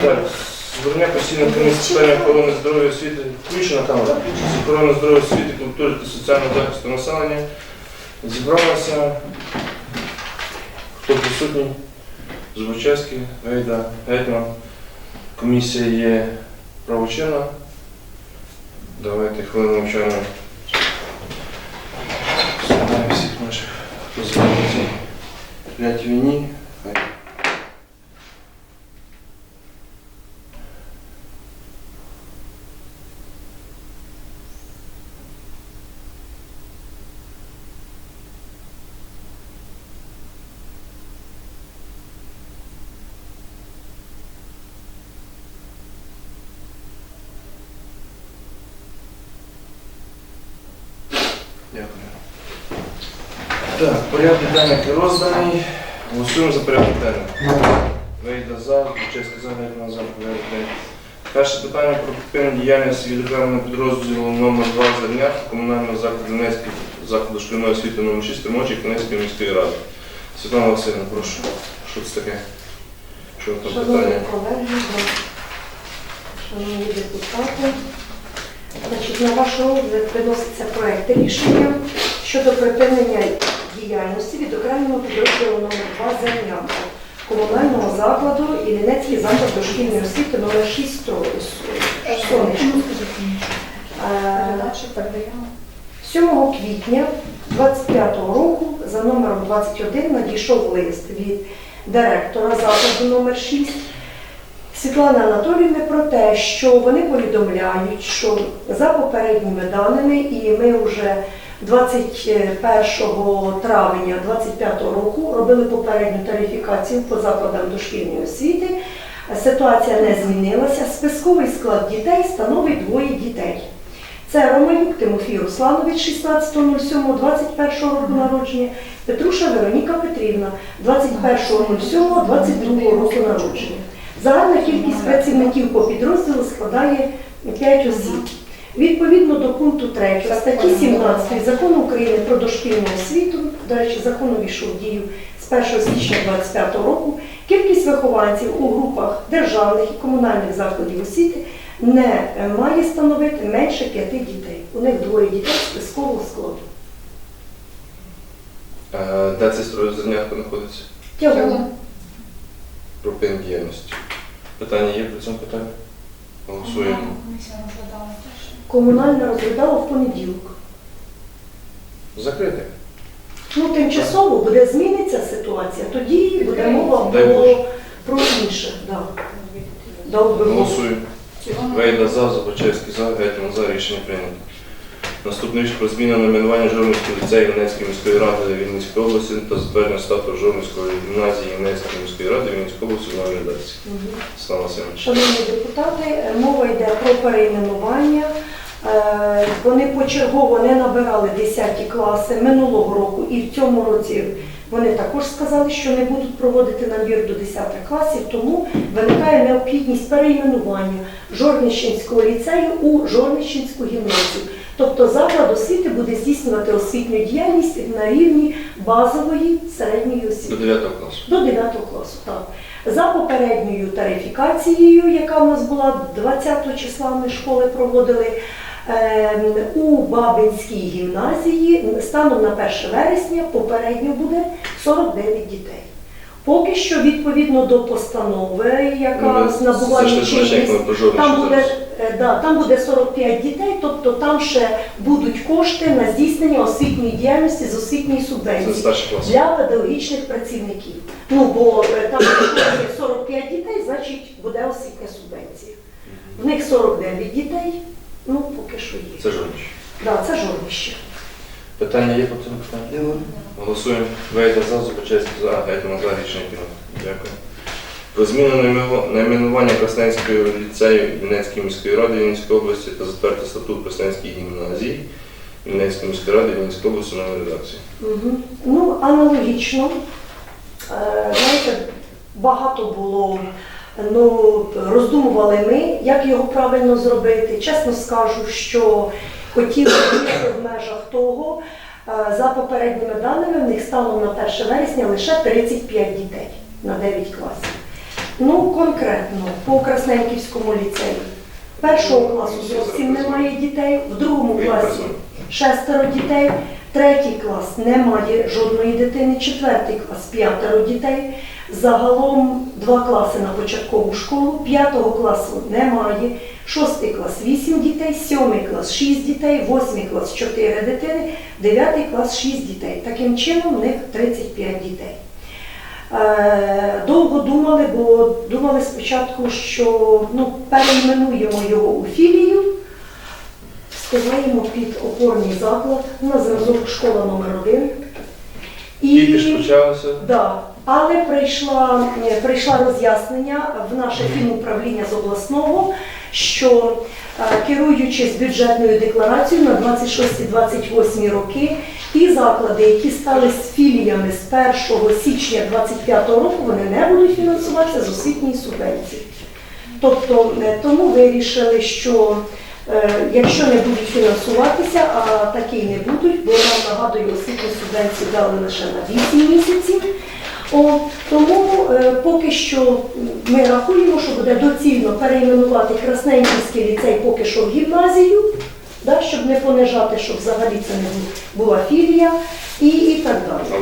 Звернення постійної комісії з питань охорони здоров'я освіти, включена камера, з охорони здоров'я освіти, культури та соціального захисту населення. Зібралася. Хто присутній? Зубочевський, Гейда, Гетьман. Комісія є правочинна. Давайте хвилину мовчання. Згадаємо всіх наших, звернувся. П'ять війні. Хай. Дякую. Так, порядок денний розданий. Голосуємо за порядок денний. Вийде за, чеська за, на за порядок денний. Перше питання про припинення діяльності відокремленого підрозділу номер 2 «Зерня» комунального закладу Донецької закладу шкільної освіти номер 6 Тримочі Князької міської ради. Світлана Васильівна, прошу. Що це таке? Що там Шановні питання? колеги, шановні депутати, значить, на ваш розгляд виноситься проект рішення щодо припинення діяльності відокремленого підрозділу номер 2 «Зерня» комунального закладу Іллінецький заклад дошкільної освіти номер 6 Сонечко. Е, 7 квітня 25 року за номером 21 надійшов лист від директора закладу номер 6 Світлани Анатоліївни про те, що вони повідомляють, що за попередніми даними, і ми вже 21 травня 25 року робили попередню тарифікацію по закладам дошкільної освіти. Ситуація не змінилася. Списковий склад дітей становить двоє дітей. Це Романюк Тимофій Русланович 16.07.21 року народження, Петруша Вероніка Петрівна 21.07.22 року народження. Загальна кількість працівників по підрозділу складає 5 осіб. Відповідно до пункту 3 статті 17 Закону України про дошкільну освіту, до речі, закон увійшов дію з 1 січня 2025 року, кількість вихованців у групах державних і комунальних закладів освіти не е, має становити менше 5 дітей. У них двоє дітей спискового складу. Е, Де це стройозернятко знаходиться? Тягу. Припин діяльності. Питання є по цьому питанню? Голосуємо. Комунальне розглядало. Комунальна розглядала в понеділок. Закрите. Ну, тимчасово буде зміниться ситуація, тоді буде мова Дай про, Боже. про інше. Да. Би Голосуємо. Вейда за, Забачевський за, Гетьман за, рішення прийнято. Рішення про зміну номінування Жорницького ліцею Вінницької міської ради Вінницької області та затвердження статусу Жорницької гімназії Вінницької міської ради Вінницької області в новій редакції. Слава Семенович. Шановні депутати, мова йде про перейменування. Е, Вони почергово не набирали 10 класи минулого року і в цьому році вони також сказали, що не будуть проводити набір до 10 класів, тому виникає необхідність перейменування Жорнищенського ліцею у Жорнищенську гімназію. Тобто заклад освіти буде здійснювати освітню діяльність на рівні базової середньої освіти. До 9 класу. До 9 класу, так. За попередньою тарифікацією, яка в нас була 20 числа, ми школи проводили ем, у Бабинській гімназії станом на 1 вересня попередньо буде 49 дітей. Поки що, відповідно до постанови, яка Ну, набуває чинність, там буде, да, там буде 45 дітей, тобто там ще будуть кошти на здійснення освітньої діяльності з освітньої субвенції для педагогічних працівників. Ну, бо е, там якщо є 45 дітей, значить буде освітня субвенція. В них 49 дітей, ну поки що є. Це Жорніч. Да, це жорнище. Питання є по цьому питанню? Голосуємо. Вейда за, Забачевський за, Гетьман за, рішення. Дякую. Про зміну найменування Красненського ліцею Вінницької міської ради Вінницької області та затвердити статут Красненської гімназії Вінницької міської ради Вінницької області нової редакції. Угу. Ну, аналогічно. Е, Знаєте, багато було. Ну, роздумували ми, як його правильно зробити. Чесно скажу, що хотіли в межах того. Е, За попередніми даними, в них станом на 1 вересня лише 35 дітей на 9 класів. Ну, конкретно, по Красненківському ліцею. Першого класу зовсім немає дітей, в другому класі шестеро дітей, третій клас немає жодної дитини, четвертий клас п'ятеро дітей. Загалом два класи на початкову школу, п'ятого класу немає, шостий клас вісім дітей, сьомий клас шість дітей, восьмий клас чотири дитини, дев'ятий клас шість дітей. Таким чином в них 35 дітей. Е, Довго думали, бо думали спочатку, що ну, перейменуємо його у філію, сховаємо під опорний заклад на зразок школа номер 1 Тільки ж почалося. Да. Але прийшла, е, прийшла роз'яснення в наше фінуправління з обласного, що е, керуючись бюджетною декларацією на 26-28 роки, ті заклади, які стали з філіями з 1 січня 2025 року, вони не будуть фінансуватися з освітньої субвенції. Тобто е, тому вирішили, що е, якщо не будуть фінансуватися, а такі не будуть, бо нам нагадую, освітню субвенцію дали лише на 8 місяців. О, тому е, поки що ми рахуємо, що буде доцільно перейменувати Красненківський ліцей поки що в гімназію, да, щоб не понижати, щоб взагалі це не була філія і, і так далі.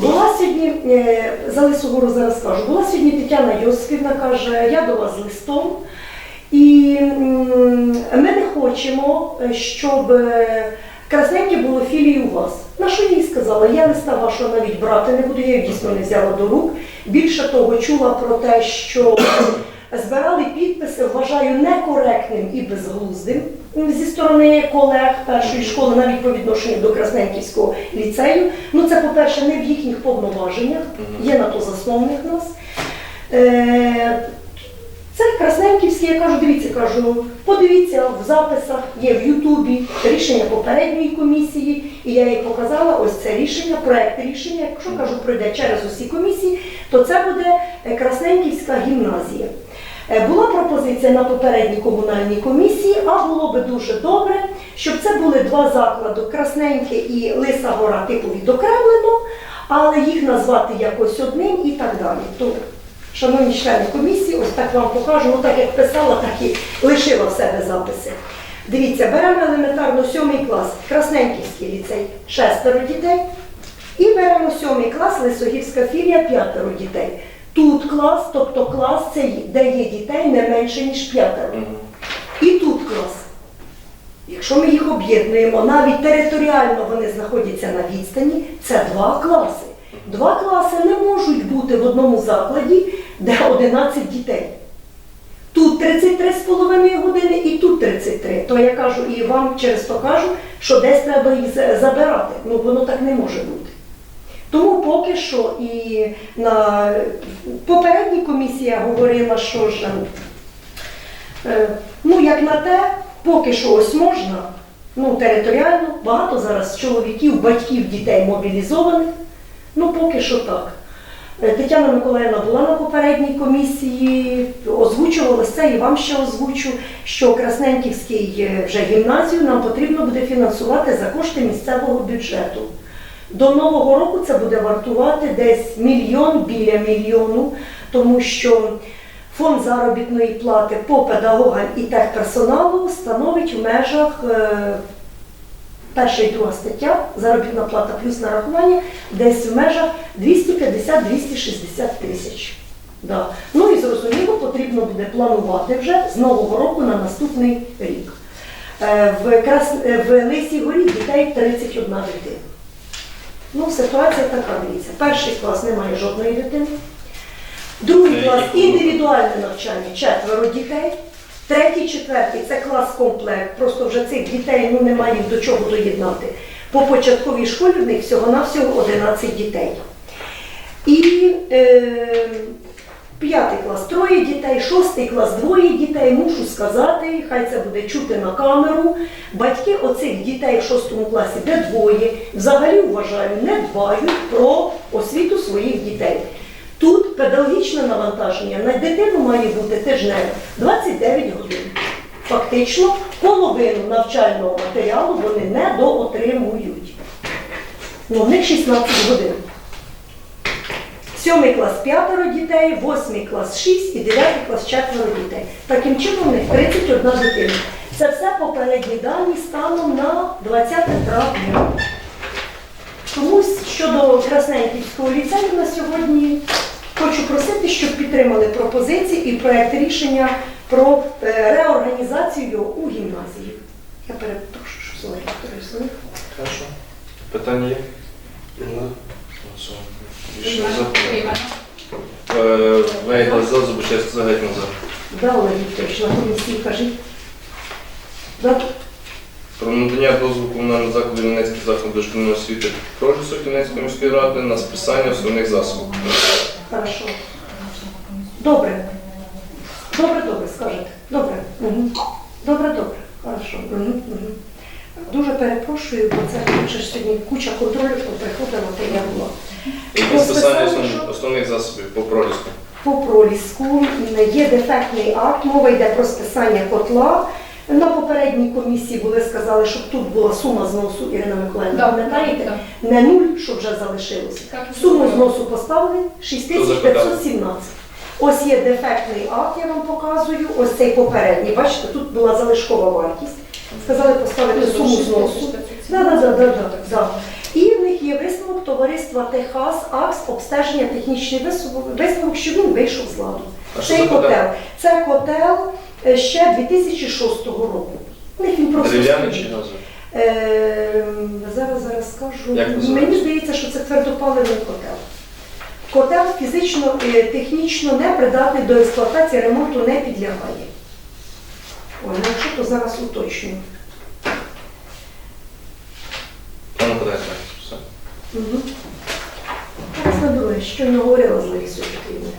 Була сьогодні, е, за Лисогору зараз скажу, була сьогодні Тетяна Йосипівна, каже, я до вас з листом, і ми не хочемо, е, щоб е, Красненьке було філією у вас. На що їй сказала? Я листа вашого навіть брати не буду, я її дійсно не взяла до рук. Більше того, чула про те, що збирали підписи, вважаю некоректним і безглуздим зі сторони колег першої школи, навіть по відношенню до Красненківського ліцею. Ну це, по-перше, не в їхніх повноваженнях, є на то засновник нас. Е, Це Красненківський, я кажу, дивіться, кажу, подивіться в записах, є в Ютубі рішення попередньої комісії, і я їй показала ось це рішення, проект рішення. Якщо кажу, пройде через усі комісії, то це буде е, Красненківська гімназія. Е, Була пропозиція на попередній комунальній комісії, а було би дуже добре, щоб це були два заклади Красненьке і Лиса Гора, типу відокремлено, але їх назвати якось одним і так далі. То, шановні члени комісії, ось так вам покажу, ну так як писала, так і лишила в себе записи. Дивіться, беремо елементарно сьомий клас, Красненківський ліцей, шестеро дітей. І беремо сьомий клас, Лисогірська філія, п'ятеро дітей. Тут клас, тобто клас це де є дітей не менше, ніж п'ятеро. І тут клас. Якщо ми їх об'єднуємо, навіть територіально вони знаходяться на відстані, це два класи. Два класи не можуть бути в одному закладі, де 11 дітей. Тут 33,5 години і тут 33. То я кажу і вам через то кажу, що десь треба їх забирати. Ну воно так не може бути. Тому поки що і на попередній комісії я говорила, що ж е, ну як на те, поки що ось можна, ну територіально, багато зараз чоловіків, батьків, дітей мобілізованих. Ну поки що так. Е, Тетяна Миколаївна була на попередній комісії, озвучувала це і вам ще озвучу, що Красненківський е, вже гімназію нам потрібно буде фінансувати за кошти місцевого бюджету. До нового року це буде вартувати десь мільйон біля мільйону, тому що фонд заробітної плати по педагогам і техперсоналу становить в межах е, перша і друга стаття заробітна плата плюс нарахування десь в межах 250-260 тисяч. Да. Ну і зрозуміло, потрібно буде планувати вже з нового року на наступний рік. Е, В, Крас... е, в Лисій горі дітей 31 дитина. Ну, ситуація така, дивіться. Перший клас немає жодної дитини. Другий Е, клас індивідуальне навчання, четверо дітей. Третій, четвертий це клас комплект. Просто вже цих дітей ну, немає до чого доєднати. По початковій школі в них всього-навсього 11 дітей. І е, п'ятий клас троє дітей, шостий клас двоє дітей. Мушу сказати, хай це буде чути на камеру. Батьки оцих дітей в шостому класі, де двоє, взагалі вважаю, не дбають про освіту своїх дітей. Тут педагогічне навантаження на дитину має бути тижнево 29 годин. Фактично, половину навчального матеріалу вони не доотримують. Ну, в них 16 годин. Сьомий клас п'ятеро дітей, восьмий клас шість і дев'ятий клас четверо дітей. Таким чином у них 31 дитина. Це все попередні дані станом на 20 травня. Тому щодо Красненківського ліцею на сьогодні хочу просити, щоб підтримали пропозиції і проект рішення про е, реорганізацію його у гімназії. Я перепрошую, що слово Вікторію Хорошо. Питання є? Голосуємо. Рішення за. Вейда за, Зубачевський за, Гетьман за. Да, Олег Вікторович, на комісії кажіть. Да? Про надання дозволу комунального закладу Вінницький заклад дошкільної освіти пролісу Вінницької міської ради на списання основних засобів. Хорошо. Добре. Добре, добре, скажете. Добре. Угу. Добре, добре. Хорошо. Угу. Угу. Дуже перепрошую, бо це вже сьогодні куча контролю, приходила, то я була. Що? основних засобів по проліску. По проліску є дефектний акт, мова йде про списання котла. На попередній комісії були сказали, щоб тут була сума зносу Ірина Миколаївна, Да, пам'ятаєте? да. Не нуль, що вже залишилося. Суму зносу поставили 6517. Ось є дефектний акт, я вам показую. Ось цей попередній. Бачите, тут була залишкова вартість. Сказали поставити суму зносу. Да, да, да, да, да, да. І в них є висновок товариства Техас АКС обстеження технічний висновок, що він вийшов з ладу. А що Цей за котел? котел. Це котел е, ще 2006 року. У них він просто Дерев'яний стоїть. чи газовий? Е, зараз зараз скажу. Як називається? Мені здається, що це твердопаливний котел. Котел фізично е, технічно не придатний до експлуатації, ремонту не підлягає. Ой, ну якщо то зараз уточню. Пане ну подай. Все. Угу. Зараз наберу, що не говорила з Ларісою Петрівною.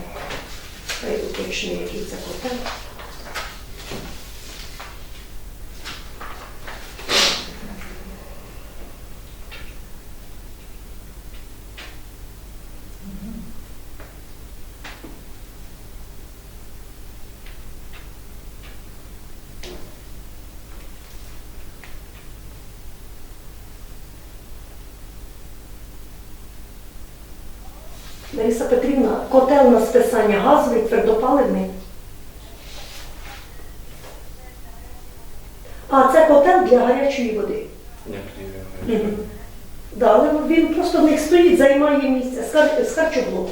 Хай уточнює, який це котел. Лариса Петрівна, котел на списання газовий, твердопаливний. А це котел для гарячої води. Як. Да, але він просто в них стоїть, займає місце з, хар... з харчоблоку.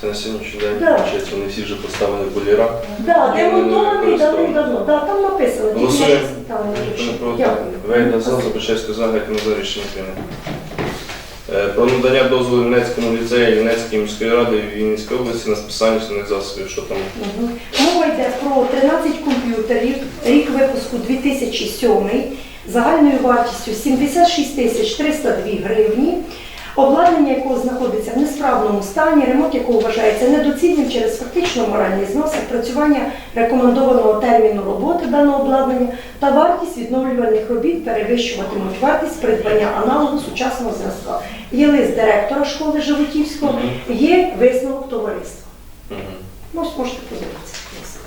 Це на сьогоднішній день, Да. виходить, вони всі вже поставили вони не демонтований давно-давно. Да, там написано. Голосуємо. Вейда за, Зубачевський за, Гетьман за, рішення прийнято. Е, Про надання дозволу Вінницькому ліцею Вінницької міської ради Вінницької області на списання основних засобів. Що там? Мова йде про 13 комп'ютерів, рік випуску 2007, загальною вартістю 76 тисяч 302 гривні, обладнання якого знаходиться в несправному стані, ремонт якого вважається недоцільним через фактично моральний знос, відпрацювання рекомендованого терміну роботи даного обладнання та вартість відновлювальних робіт перевищуватимуть вартість придбання аналогу сучасного зразка. Є лист директора школи Животівського, є висновок товариства. Ось можете подивитися. будь ласка.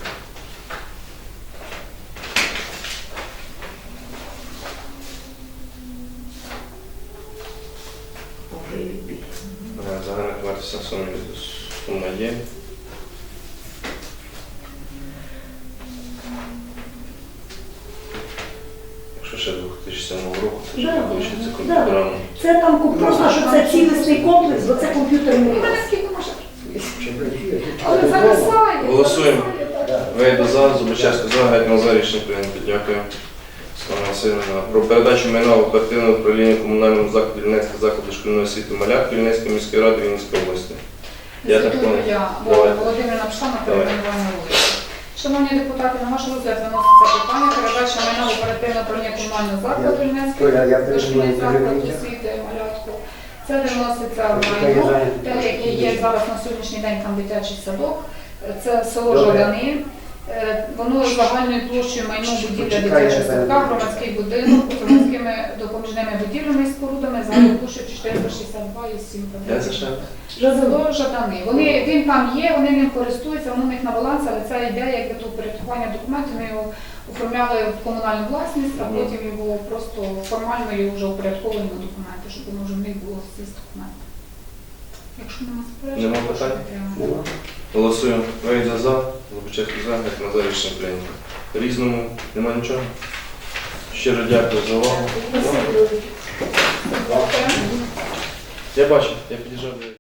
Боже, любі. Е, Загальна вартість на сумі сума є. Якщо ще 2007 року, це ще Да, виходить да. комп'ютером. Це там ку- просто, що це цілісний комплекс, бо це комп'ютерний У мене клас. скільки може? Але зависає. Голосуємо. Вейда за, Зубачевський за, Гетьман за, рішення прийнято. Дякую. Васильівна. Про передачу майна в оперативне управління комунальному закладу Вінницького закладу шкільної освіти Маляк Вінницької міської ради Вінницької області. Я так понял. Я Давай. Володимирівна пішла перейменування вулиці. Шановні депутати, на ваш розгляд виноситься питання передача майна в оперативне управління комунального закладу Вінницької Толя, я дошкільний заклад переживаю. освіти малятку. Це виноситься в майно, те, яке є зараз на сьогоднішній день там дитячий садок. Це село Добре. Жадани. Е, Воно загальною площею майно будівля дитячого садка, громадський будинок, громадськими допоміжними будівлями і спорудами загальною площею 462,7 Я це ще? Жазело. Село Жадани. Вони, він там є, вони ним користуються, воно в них на балансі, але це ідея як до упорядкування документів. Ми його оформляли в комунальну власність, а потім його просто формально його вже упорядковуємо на документи, щоб воно вже в них було всі документи. Якщо нема заперечень, підтримати. Нема. Голосуємо. Вийде за, Лобачевський за, як на рішення прийнято. Різному нема нічого. Щиро дякую за увагу. Я бачу, я під'їжджав.